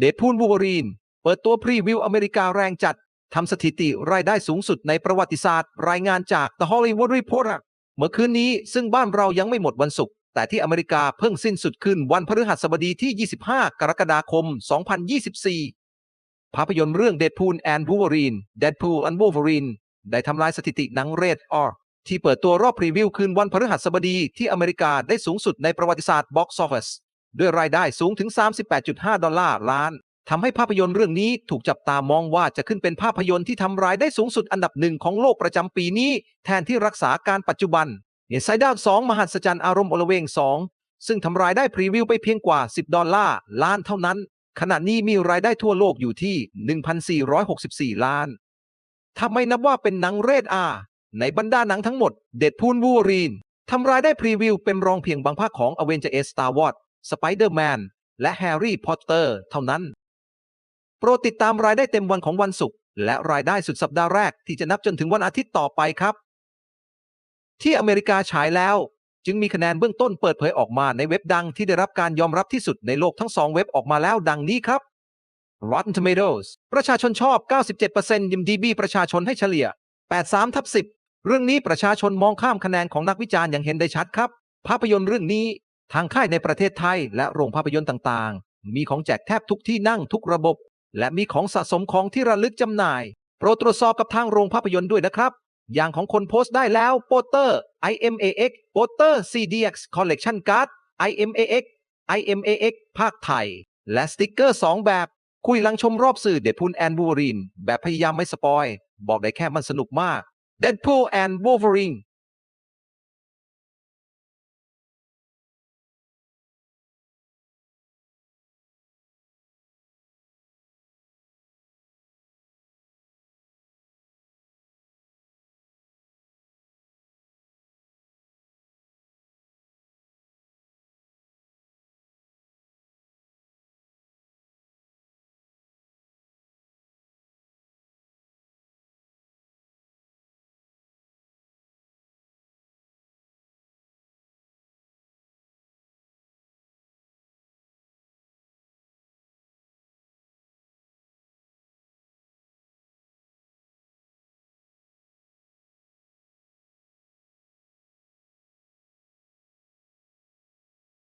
เดดพูลวูเวอรีน เปิดตัวพรีวิวอเมริกาแรงจัด ทำสถิติรายได้สูงสุดในประวัติศาสตร์ รายงานจาก The Hollywood Reporter เมื่อคืนนี้ซึ่งบ้านเรายังไม่หมดวันศุกร์แต่ที่อเมริกาเพิ่งสิ้นสุดขึ้นวันพฤหัสบดีที่ 25 กรกฎาคม 2024 ภาพยนตร์เรื่อง Deadpool and Wolverine Deadpool and Wolverine ได้ทำลายสถิติหนังเรดออที่เปิดตัวรอบพรีวิวคืนวันพฤหัสบดีที่อเมริกาได้สูงสุดในประวัติศาสตร์ Box Office ด้วยรายได้สูงถึง 38.5 ดอลลาร์ล้านทำให้ภาพยนตร์เรื่องนี้ถูกจับตามองว่าจะขึ้นเป็นภาพยนตร์ที่ทำรายได้สูงสุดอันดับหนึ่งของโลกประจำปีนี้ แทนที่รักษาการปัจจุบันเนไซด้า2มหัศจรรย์อารมณ์อลเวง2ซึ่งทำรายได้พรีวิวไปเพียงกว่า 10 ดอลลาร์ล้านเท่านั้น ขณะนี้มีรายได้ทั่วโลกอยู่ที่ 1,464 ล้านถ้าไม่นับว่าเป็นหนังเรดอาในบรรดาหนังทั้งหมด เด็ดพูนวูรีนทำรายได้พรีวิวเป็นรองเพียงบางภาคของ a v e n g e r s Star Wars Spider-Man และ Harry Potter เท่านั้น โปรดติดตามรายได้เต็มวันของวันศุกร์และรายได้สุดสัปดาห์แรกที่จะนับจนถึงวันอาทิตย์ต่อไปครับ ที่อเมริกาฉายแล้ว จึงมีคะแนนเบื้องต้นเปิดเผยออกมาในเว็บดังที่ได้รับการยอมรับที่สุดในโลกทั้งสองเว็บออกมาแล้วดังนี้ครับ Rotten Tomatoes ประชาชนชอบ 97% IMDb ประชาชนให้เฉลี่ย 83ทับ10 เรื่องนี้ประชาชนมองข้ามคะแนนของนักวิจารณ์อย่างเห็นได้ชัดครับ ภาพยนตร์เรื่องนี้ ทางค่ายในประเทศไทยและโรงภาพยนตร์ต่างๆ มีของแจกแทบทุกที่นั่งทุกระบบ และมีของสะสมของที่ระลึกจำหน่าย โปรดตรวจสอบกับทางโรงภาพยนตร์ด้วยนะครับ อย่างของคนโพสต์ได้แล้วโปสเตอร์ IMAX โปสเตอร์ CDX Collection Card IMAX IMAX ภาคไทย และสติกเกอร์ 2 แบบ คุยหลังชมรอบสื่อเด d พู l แอน w ู l v e r i n e แบบพยายามไม่สปอย บอกได้แค่มันสนุกมาก Deadpool and Wolverine